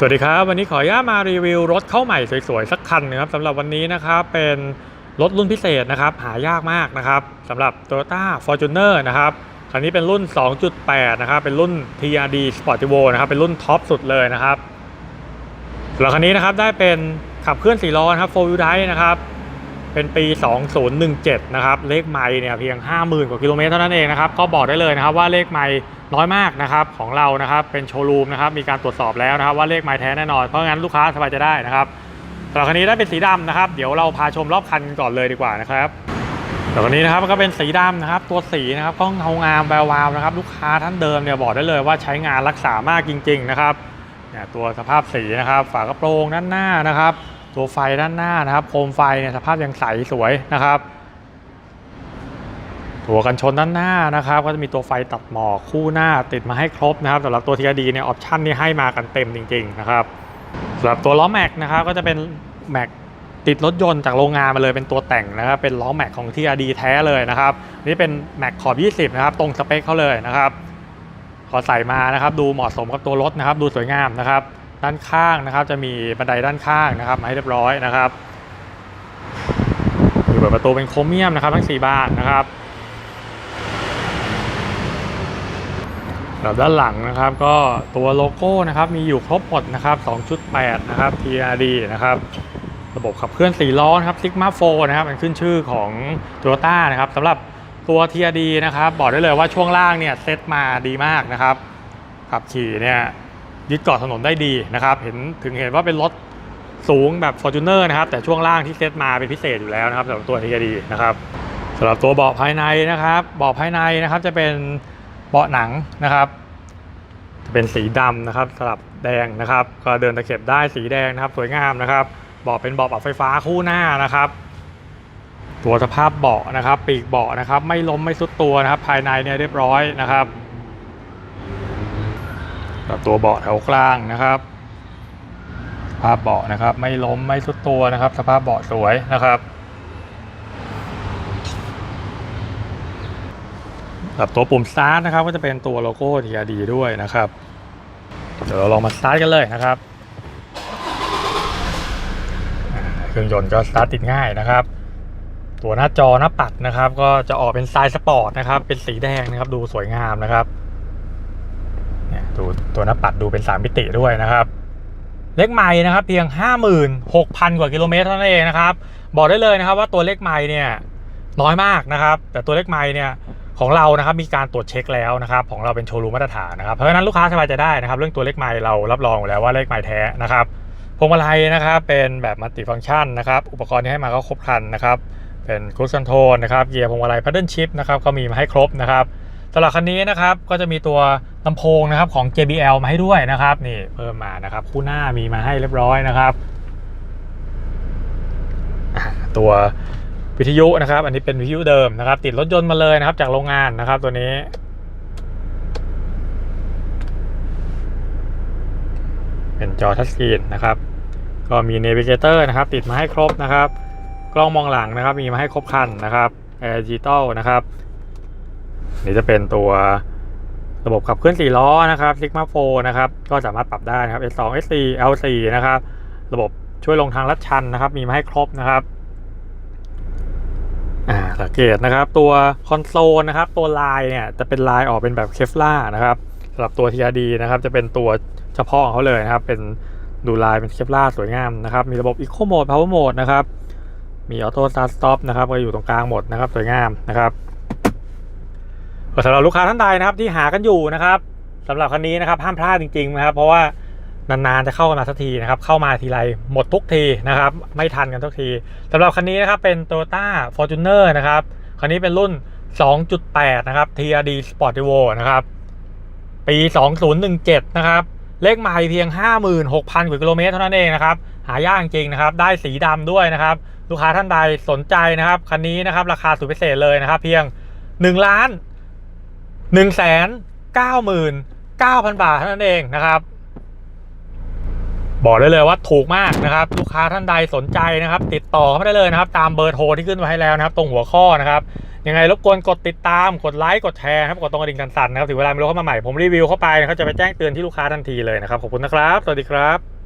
สวัสดีครับ วันนี้ขออนุญาตมารีวิวรถเข้าใหม่สวยๆ สักคันนะครับสำหรับวันนี้นะครับเป็นรถรุ่นพิเศษนะครับ หายากมากนะครับสำหรับ Toyota Fortuner นะครับคันนี้เป็นรุ่น 2.8 นะครับ เป็นรุ่น TRD Sportivo นะครับ เป็นรุ่นท็อปสุดเลยนะครับสำหรับคันนี้นะครับได้เป็นขับเคลื่อน4ล้อนะครับ 4 wheel drive นะครับ เป็นปี 2017 นะครับ เลขไมล์เนี่ยเพียง 50,000 กว่ากิโลเมตรเท่านั้นเองนะครับ ก็บอกได้เลยนะครับว่าเลขไมล์น้อยมากนะครับของเรานะครับ เป็นโชว์รูมนะครับ มีการตรวจสอบแล้วนะครับ ว่าเลขไมล์แท้แน่นอน เพราะงั้นลูกค้าสบายใจได้นะครับสำหรับคันนี้ได้เป็นสีดำนะครับ เดี๋ยวเราพาชมรอบคันก่อนเลยดีกว่านะครับสำหรับคันนี้นะครับก็เป็นสีดำนะครับ ตัวสีนะครับก็เงางามแวววาวนะครับ ลูกค้าท่านเดิมเนี่ยบอกได้เลยว่าใช้งานรักษามากจริง ๆ นะครับเนี่ยตัวสภาพสีนะครับ ฝากระโปรงด้านหน้านะครับ ตัวไฟด้านหน้านะครับ โคมไฟเนี่ยสภาพยังใสสวยนะครับ ตัวกันชนด้านหน้านะครับ ก็จะมีตัวไฟตัดหมอกคู่หน้าติดมาให้ครบนะครับสำหรับตัว TRD เนี่ยออปชันนี่ให้มากันเต็มจริง ๆ นะครับสำหรับตัวล้อแม็กนะครับก็จะเป็นแม็กติดรถยนต์จากโรงงานมาเลยเป็นตัวแต่งนะครับเป็นล้อแม็กของ TRD แท้เลยนะครับนี่เป็นแม็กขอบ 20 นะครับ ตรงสเปคเขาเลยนะครับพอใส่มานะครับ ดูเหมาะสมกับตัวรถนะครับ ดูสวยงามนะครับ ด้านข้างนะครับ จะมีบันไดด้านข้างนะครับ มาให้เรียบร้อยนะครับอยู่เปิดประตูเป็นโครเมียมนะครับ ทั้ง 4 บานนะครับแบบด้านหลังนะครับ ก็ตัวโลโก้นะครับ มีอยู่ครบหมดนะครับ 2.8 นะครับ TRD นะครับระบบขับเคลื่อน4ล้อนะครับ Sigma 4นะครับมันขึ้นชื่อของ Toyota นะครับสำหรับตัว TRD นะครับ บอกได้เลยว่าช่วงล่างเนี่ยเซตมาดีมากนะครับ ขับขี่เนี่ย ยึดเกาะถนนได้ดีนะครับ เห็นถึงเห็นว่าเป็นรถสูงแบบ Fortuner นะครับ แต่ช่วงล่างที่เซตมาเป็นพิเศษอยู่แล้วนะครับสำหรับตัว TRD นะครับสำหรับตัวเบาะภายในนะครับเบาะภายในนะครับจะเป็นเบาะหนังนะครับ จะเป็นสีดำนะครับสลับแดงนะครับ ก็เดินตะเข็บได้สีแดงนะครับ สวยงามนะครับเบาะเป็นเบาะปรับไฟฟ้าคู่หน้านะครับ ตัวสภาพเบาะนะครับ ปีกเบาะนะครับ ไม่ล้มไม่สุดตัวนะครับ ภายในเนี่ยเรียบร้อยนะครับ กับตัวเบาะแถวกลางนะครับสภาพเบาะนะครับ ไม่ล้มไม่สุดตัวนะครับ สภาพเบาะสวยนะครับกับตัวปุ่มสตาร์ทนะครับ ก็จะเป็นตัวโลโก้ TRD ด้วยนะครับ เดี๋ยวเราลองมาสตาร์ทกันเลยนะครับเครื่องยนต์ก็สตาร์ทติดง่ายนะครับ ตัวหน้าจอหน้าปัดนะครับ ก็จะออกเป็นสไตล์สปอร์ตนะครับ เป็นสีแดงนะครับ ดูสวยงามนะครับ ดูตัวหน้าปัดดูเป็นสามมิติด้วยนะครับ เลขไม้นะครับ เพียง 56,000 กว่ากิโลเมตรเท่านั้นเองนะครับ บอกได้เลยนะครับว่าตัวเลขไม้เนี่ยน้อยมากนะครับ แต่ตัวเลขไม้เนี่ยของเรานะครับมีการตรวจเช็คแล้วนะครับ ของเราเป็นโชว์รูมมาตรฐานนะครับเพราะฉะนั้นลูกค้าสบายใจได้นะครับ เรื่องตัวเลขไม้เรารับรองอยู่แล้วว่าเลขไม้แท้นะครับพวงมาลัยนะครับเป็นแบบมัลติฟังก์ชันนะครับอุปกรณ์ที่ให้มาก็ครบครันนะครับเป็นครูซ c คอนโทรลนะครับเกียร์พวงมาลัยพัดเดิลชิพนะครับก็มีมาให้ครบนะครับสำหรับคันนี้นะครับก็จะมีตัว ลำโพงนะครับของ JBL มาให้ด้วยนะครับนี่เพิ่มมานะครับ คู่หน้ามีมาให้เรียบร้อยนะครับ ตัววิทยุนะครับ อันนี้เป็นวิทยุเดิมนะครับ ติดรถยนต์มาเลยนะครับ จากโรงงานนะครับ ตัวนี้เป็นจอทัชสกรีนนะครับ ก็มีเนวิเกเตอร์นะครับ ติดมาให้ครบนะครับ กล้องมองหลังนะครับ มีมาให้ครบคันนะครับแอร์ดิจิตอลนะครับ นี่จะเป็นตัว ระบบขับเคลื่อน4ล้อนะครับ Sigma 4นะครับก็สามารถปรับได้นะครับ S2 S4 L4 นะครับระบบช่วยลงทางลัดชันนะครับ มีมาให้ครบนะครับอ่าสังเกตนะครับ ตัวคอนโซลนะครับ ตัวลายเนี่ยจะเป็นลายออกเป็นแบบเคฟล่านะครับสำหรับตัว TRD นะครับ จะเป็นตัวเฉพาะของเขาเลยนะครับ เป็นดูลายเป็นเคฟล่าสวยงามนะครับ มีระบบ Eco Mode Power Mode นะครับ มีออโต้สตาร์ทสต็อปนะครับก็อยู่ตรงกลางหมดนะครับ สวยงามนะครับ ก็สำหรับลูกค้าท่านใดนะครับที่หากันอยู่นะครับสำหรับคันนี้นะครับห้ามพลาดจริงๆนะครับเพราะว่านานๆจะเข้ามาสักทีนะครับเข้ามาทีไรหมดทุกทีนะครับไม่ทันกันทุกทีสำหรับคันนี้นะครับเป็น Toyota Fortuner นะครับคันนี้เป็นรุ่น 2.8 นะครับ TRD Sportivo นะครับปี 2017 นะครับเลขใหม่เพียง 56,000กว่ากิโลเมตรเท่านั้นเองนะครับหายากจริงนะครับได้สีดำด้วยนะครับลูกค้าท่านใดสนใจนะครับคันนี้นะครับราคาสุดพิเศษเลยนะครับเพียง1ล้าน 1แสน99,000 บาทเท่านั้นเองนะครับ บอกได้เลยว่าถูกมากนะครับ ลูกค้าท่านใดสนใจนะครับ ติดต่อเข้ามาได้เลยนะครับ ตามเบอร์โทรที่ขึ้นไว้ให้แล้วนะครับ ตรงหัวข้อนะครับยังไงรบกวนกดติดตามกดไลค์กดแชร์ครับกดตรงกระดิ่งสั่นๆนะครับถึงเวลามีรถเข้ามาใหม่ผมรีวิวเข้าไปนะครับจะไปแจ้งเตือนที่ลูกค้าทันทีเลยนะครับขอบคุณนะครับ สวัสดีครับ